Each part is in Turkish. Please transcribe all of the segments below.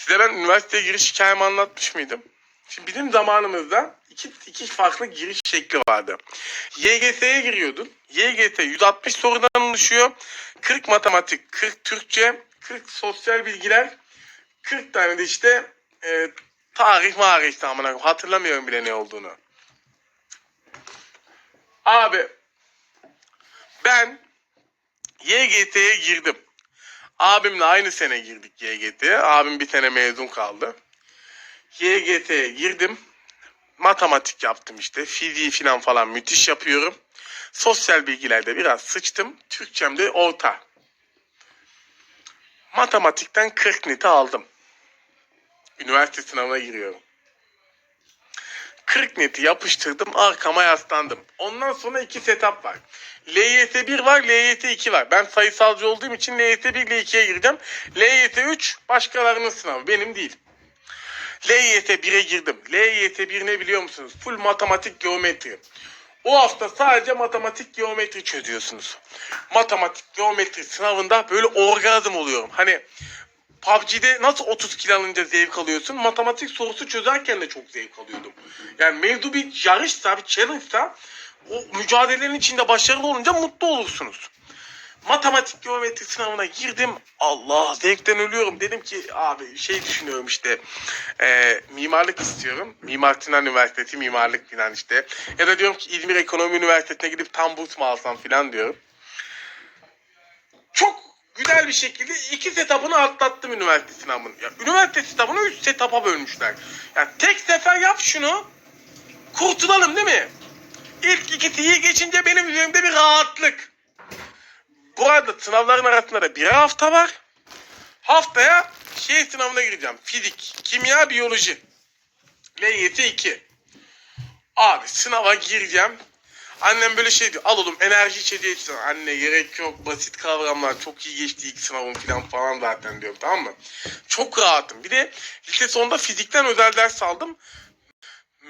Size ben üniversiteye giriş hikayemi anlatmış mıydım? Şimdi bizim zamanımızda iki, iki farklı giriş şekli vardı. YGS'ye giriyordun. YGS 160 sorudan oluşuyor. 40 matematik, 40 Türkçe, 40 sosyal bilgiler, 40 tane de işte e, tarih marih koyayım. hatırlamıyorum bile ne olduğunu. Abi ben YGT'ye girdim. Abimle aynı sene girdik YGT'ye. Abim bir sene mezun kaldı. YGT'ye girdim. Matematik yaptım işte. Fiziği falan falan müthiş yapıyorum. Sosyal bilgilerde biraz sıçtım. Türkçem de orta. Matematikten 40 neti aldım. Üniversite sınavına giriyorum. 40 neti yapıştırdım arkama yaslandım. Ondan sonra iki setup var. LYT 1 var, LYT 2 var. Ben sayısalcı olduğum için LYT 1 ile 2'ye gireceğim. LYT 3 başkalarının sınavı, benim değil. LYT 1'e girdim. LYT 1 ne biliyor musunuz? Full matematik geometri. O hafta sadece matematik geometri çözüyorsunuz. Matematik geometri sınavında böyle orgazm oluyorum. Hani PUBG'de nasıl 30 kill alınca zevk alıyorsun? Matematik sorusu çözerken de çok zevk alıyordum. Yani mevzu bir yarışsa, bir challenge'sa o mücadelenin içinde başarılı olunca mutlu olursunuz. Matematik geometri sınavına girdim. Allah zevkten ölüyorum. Dedim ki abi şey düşünüyorum işte e, mimarlık istiyorum. Mimar Sinan Üniversitesi mimarlık falan işte. Ya da diyorum ki İzmir Ekonomi Üniversitesi'ne gidip tam burs mu alsam falan diyorum. Çok güzel bir şekilde iki setup'ını atlattım üniversite sınavının. Ya, üniversite setup'ını üç setup'a bölmüşler. Ya tek sefer yap şunu. Kurtulalım değil mi? İlk ikisi iyi geçince benim üzerimde bir rahatlık. Bu arada sınavların arasında da bir hafta var. Haftaya şey sınavına gireceğim. Fizik, kimya, biyoloji. LYT 2. Abi sınava gireceğim. Annem böyle şey diyor. Al oğlum enerji içeceği için. Anne gerek yok. Basit kavramlar. Çok iyi geçti ilk sınavım falan falan zaten diyorum. Tamam mı? Çok rahatım. Bir de lise sonunda fizikten özel ders aldım.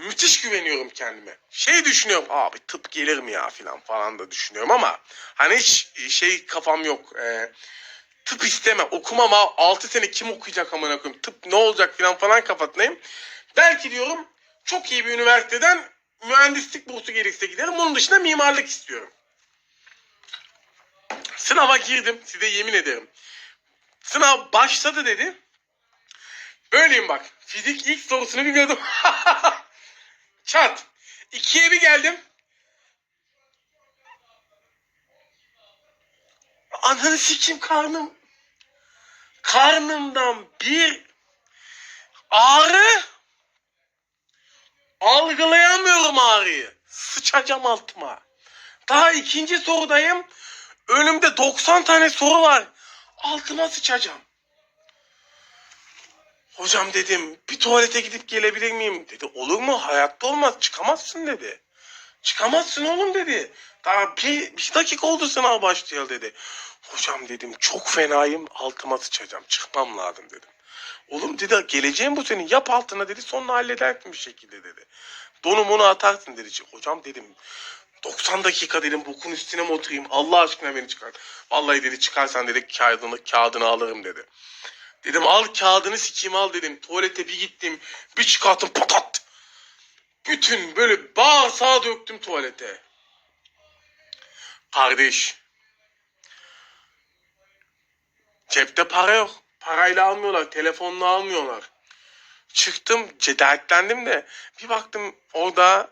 Müthiş güveniyorum kendime. Şey düşünüyorum. Abi tıp gelir mi ya falan falan da düşünüyorum ama hani hiç şey kafam yok. Ee, tıp isteme. Okumam ha. 6 sene kim okuyacak amına koyayım. Tıp ne olacak falan falan kafasındayım. Belki diyorum çok iyi bir üniversiteden mühendislik bursu gelirse giderim. Onun dışında mimarlık istiyorum. Sınava girdim. Size yemin ederim. Sınav başladı dedi. Böyleyim bak. Fizik ilk sorusunu bilmiyordum. Çat. İkiye bir geldim. Ananı sikeyim karnım. Karnımdan bir ağrı. Algılayamıyorum ağrıyı. Sıçacağım altıma. Daha ikinci sorudayım. Önümde 90 tane soru var. Altıma sıçacağım. Hocam dedim bir tuvalete gidip gelebilir miyim? Dedi olur mu? Hayatta olmaz. Çıkamazsın dedi. Çıkamazsın oğlum dedi. Daha bir, bir dakika oldu sınav başlayalı dedi. Hocam dedim çok fenayım altıma sıçacağım. Çıkmam lazım dedim. Oğlum dedi geleceğim bu senin yap altına dedi sonra halledersin bir şekilde dedi. Donu onu atarsın dedi. Hocam dedim 90 dakika dedim bokun üstüne mi oturayım Allah aşkına beni çıkar. Vallahi dedi çıkarsan dedi kağıdını, kağıdını alırım dedi. Dedim al kağıdını sikeyim al dedim. Tuvalete bir gittim. Bir çıkarttım patat. Bütün böyle bağırsağı döktüm tuvalete. Kardeş. Cepte para yok. Parayla almıyorlar. Telefonla almıyorlar. Çıktım dertlendim de bir baktım orada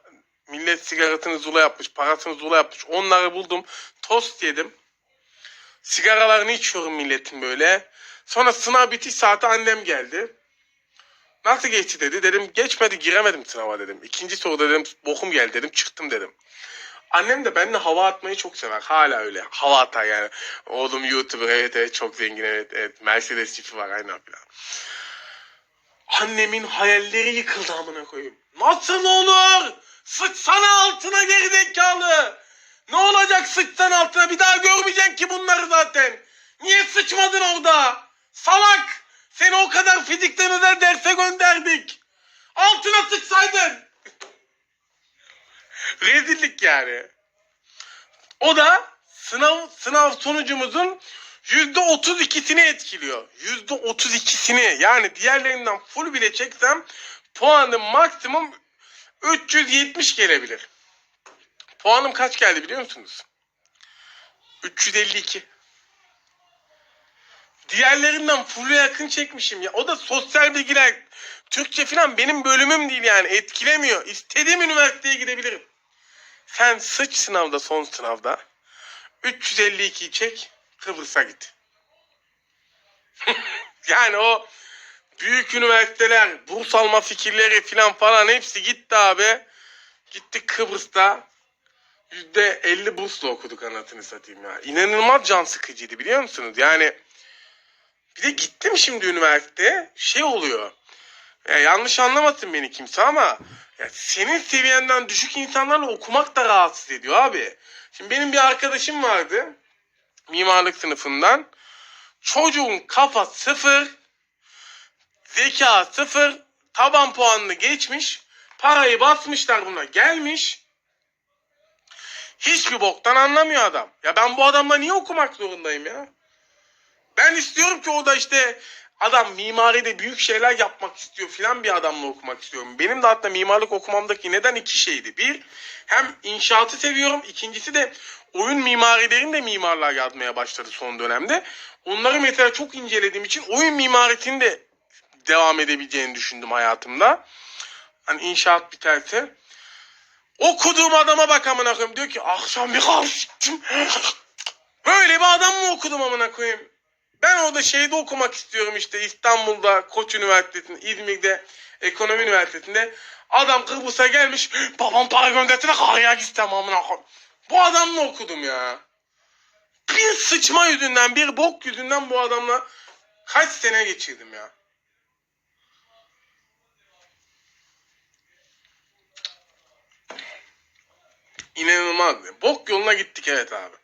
millet sigarasını zula yapmış, parasını zula yapmış. Onları buldum. Tost yedim. Sigaralarını içiyorum milletin böyle. Sonra sınav bitiş saati annem geldi. Nasıl geçti dedi. Dedim geçmedi giremedim sınava dedim. İkinci soruda dedim bokum geldi dedim çıktım dedim. Annem de benimle hava atmayı çok sever. Hala öyle. Hava atar yani. Oğlum YouTuber evet evet çok zengin evet evet. Mercedes çipi var aynen falan. Annemin hayalleri yıkıldı amına koyayım. Nasıl olur? Sıçsana altına geri zekalı. Ne olacak sıçsan altına? Bir daha görmeyeceksin ki bunları zaten. Niye sıçmadın orada? Salak! Seni o kadar fizikten özel derse gönderdik. Altına sıçsaydın. Rezillik yani. O da sınav sınav sonucumuzun yüzde otuz ikisini etkiliyor. Yüzde otuz ikisini yani diğerlerinden full bile çeksem puanım maksimum 370 gelebilir. Puanım kaç geldi biliyor musunuz? 352. Diğerlerinden full'e yakın çekmişim ya. O da sosyal bilgiler, Türkçe falan benim bölümüm değil yani. Etkilemiyor. İstediğim üniversiteye gidebilirim. Sen sıç sınavda son sınavda 352'yi çek Kıbrıs'a git. yani o büyük üniversiteler, burs alma fikirleri falan falan hepsi gitti abi. Gittik Kıbrıs'ta yüzde 50 bursla okuduk anasını satayım ya. İnanılmaz can sıkıcıydı biliyor musunuz? Yani bir de gittim şimdi üniversiteye şey oluyor. Ya yanlış anlamasın beni kimse ama ya senin seviyenden düşük insanlarla okumak da rahatsız ediyor abi. Şimdi benim bir arkadaşım vardı mimarlık sınıfından. Çocuğun kafa sıfır, zeka sıfır, taban puanını geçmiş, parayı basmışlar buna gelmiş. Hiçbir boktan anlamıyor adam. Ya ben bu adamla niye okumak zorundayım ya? Ben istiyorum ki o da işte adam mimaride büyük şeyler yapmak istiyor filan bir adamla okumak istiyorum. Benim de hatta mimarlık okumamdaki neden iki şeydi. Bir, hem inşaatı seviyorum. İkincisi de oyun mimarilerini de mimarlar yazmaya başladı son dönemde. Onları mesela çok incelediğim için oyun mimarisini de devam edebileceğini düşündüm hayatımda. Hani inşaat biterse. Okuduğum adama bak amına koyayım. Diyor ki akşam bir kalktım. Böyle bir adam mı okudum amına koyayım? Ben orada şeyde okumak istiyorum işte İstanbul'da Koç Üniversitesi'nde, İzmir'de Ekonomi Üniversitesi'nde. Adam Kıbrıs'a gelmiş. Babam para göndersene kahya gitsem amına. Bu adamla okudum ya. Bir sıçma yüzünden, bir bok yüzünden bu adamla kaç sene geçirdim ya. İnanılmaz. Bok yoluna gittik evet abi.